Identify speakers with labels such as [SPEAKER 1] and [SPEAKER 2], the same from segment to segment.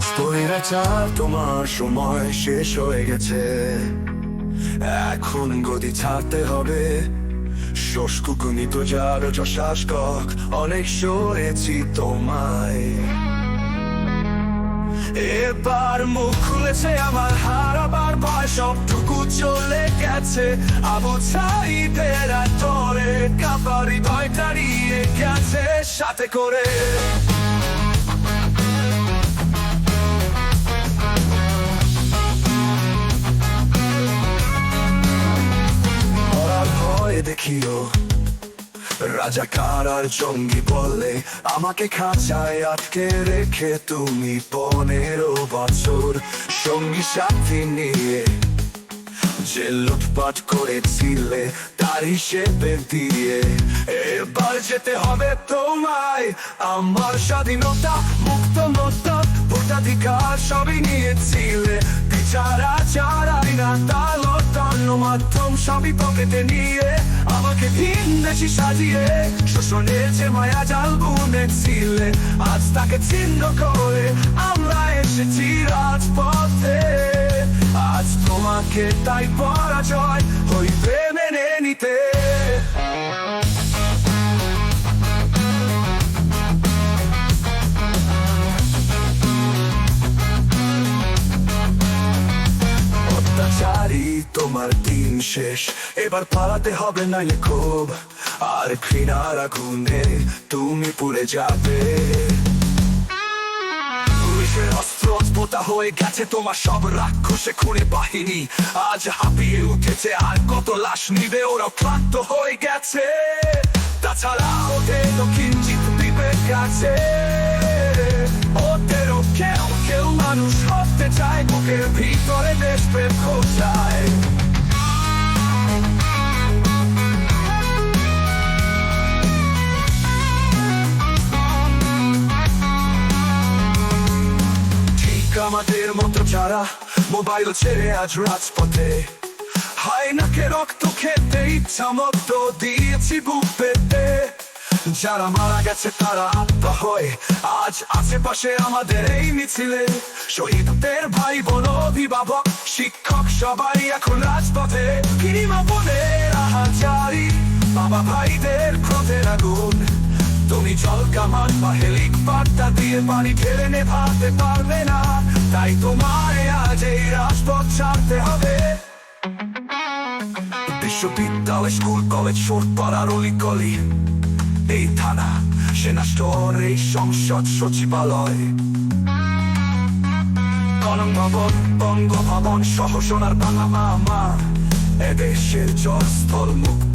[SPEAKER 1] স্বৈরাচার তোমার সময় শেষ হয়ে গেছে। এখন গদি ছাড়তে হবে। শোষকুকুনি তো যার যশাসকক, অনেক সরেছি তোমায়। এবার মুখ খুলেছে আমার হারাবার ভয় সবটুকু চলে গেছে। আবু সাইদের তোরে কাবার হৃদয় দাঁড়িয়ে গেছে সাথে করে। রাজাকার আর জঙ্গি বলে? আমাকে খাঁচায় আটকে রেখে তুমি পনেরো বছর। সঙ্গী সাথী নিয়ে যে লুটপাট করেছিলে, তার হিসেবে দিয়ে। এবার যেতে হবে তোমায়, আমার স্বাধীনতা মুক্ত মত। ভোটাধিকার সবই নিয়েছিলে, বিচার আচার আইনা তালট মাধ্যম সবই পকেটে নিয়ে আমাকে ভিন দেশি সাজিয়ে শোষণের যে মায়া জাল বুনেছিলে আজ তাকে ছিন্ন করে আমরা এসেছি রাজপথে। আজ তোমাকে তাই পরাজয় হইবে মেনে নিতে। তোমার দিন শেষ। এবার পালাতে হবে না খুব। আর ঘৃণার আগুনে তুমি পুড়ে যাবে। অস্ত্র অস্পতা হয়ে গেছে তোমার সব রাক্ষসে খুনে বাহিনী। আজ হাঁপিয়ে উঠেছে, আর কত লাশ নিবে ওরা ক্লান্ত হয়ে গেছে। তাছাড়া ওদের গেছে ওদেরও কেউ কেউ মানুষ হতে চায়, বুকের ভিতরে দেশ প্রেম খোঁজায় আমাদের মতো যারা মোবাইল ছেড়ে আজ রাজপথে। হায় নাকে রক্ত খেতে ইচ্ছা মতো দিয়েছি বুক পেতে যারা মারা গেছে তারা আত্মা হয়ে আজ আশেপাশে আমাদের এই মিছিলে। শহীদদের ভাই বোন অভিভাবক, শিক্ষক সবাই এখন রাজপথে। কিরিমা বোনের আহাজারি, বাবা ভাইদের ক্রোধের আগুন। তুমি জল কামান বা হেলিক দিয়ে পানি ফেলে নেভাতে পারবে না। তাই তোমায় আজ এই রাজপথ ছাড়তে হবে। বিশ্ববিদ্যালয়, স্কুল, কলেজ শোট পাড়ার এই থানা, সেনা স্টোর, এই সংসদ সচিবালয়। কলম ভবন বঙ্গভবন সহ সোনার বাংলা মামা। এদেশের জলস্থল মুক্ত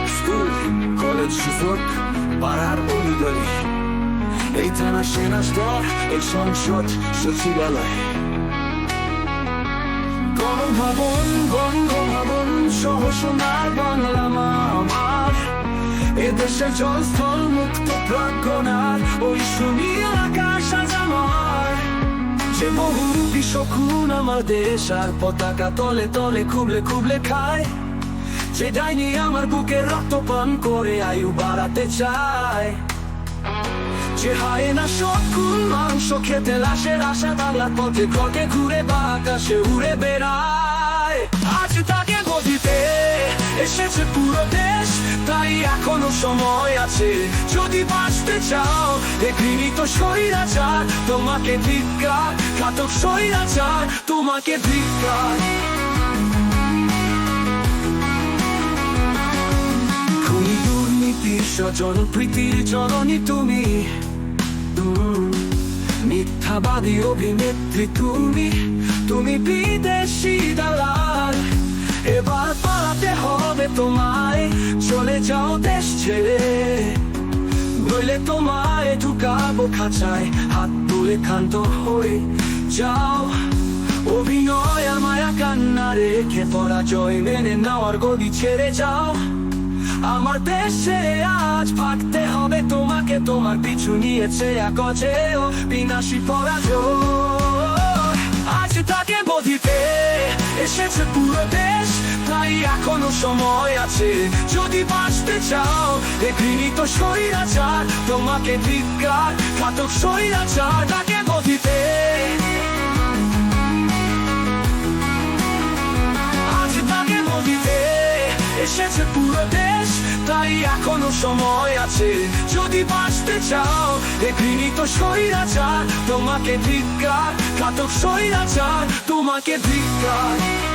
[SPEAKER 1] স্কুল কলেজ সুযোগ পাড়ার অলিগলি এই থানা সেনা স্তর এই সংসদ সচিবালয় গণভবন বঙ্গভবন সহ সোনার বাংলা মা আমার এদেশের জলস্থল মুক্ত প্রাঙ্গনার ওই সুনীল আকাশ আজ আমার যে বহু বিশ্বখুন আমার দেশ আর পতাকা তলে তলে খুবলে খুবলে খায় যে ডাইনি আমার বুকে রক্ত পান করে আয়ু বাড়াতে চায়। যে হায় না শকুন মাংস খেতে লাশের আশা বাংলার পথে ঘটে ঘুরে বা আকাশে উড়ে বেড়ায়। আজ তাকে গদিতে এসেছে পুরো দেশ, তাই এখনও সময় আছে। যদি বাঁচতে চাও এ ঘৃণিত স্বৈরাচার, তোমাকে ধিক্কার, ঘাতক স্বৈরাচার, তোমাকে ধিক্কার। দুর্নীতির স্বজন প্রীতির জননী তুমি। মিথ্যাবাদী অভিনেত্রী তুমি। তুমি বিদেশি দালাল। এবার পালাতে হবে তোমায়। চলে যাও দেশ ছেড়ে। নইলে তোমায় ঢুকাবো খাঁচায়। হাত তুলে ক্ষান্ত হয়ে যাও। অভিনয় আমায় কান্না রেখে পরাজয় মেনে নেওয়ার গদি ছেড়ে যাও। আমার দেশে আজ ভাগতে হবে তোমাকে, তোমার পিছু নিয়েছে একজেও বিনাশী পরাজয়। আজ তাকে বধিতে এসেছে পুরো দেশ, তাই এখনও সময় আছে। যদি বাঁচতে চাও, এ ঘৃণিত শরীরাচার তোমাকে ধিক্কার, ঘাতক শরীরাচার তাকে বধিতে। আজ তাকে নদীতে এসেছে পুরো দেশ, তাই এখনও সময় আছে। যদি বাঁচতে চাও, এ ঘৃণিত শরীরাচার তোমাকে ধিক্কার, ঘাতক শরীরাচার তোমাকে ধিক্কার।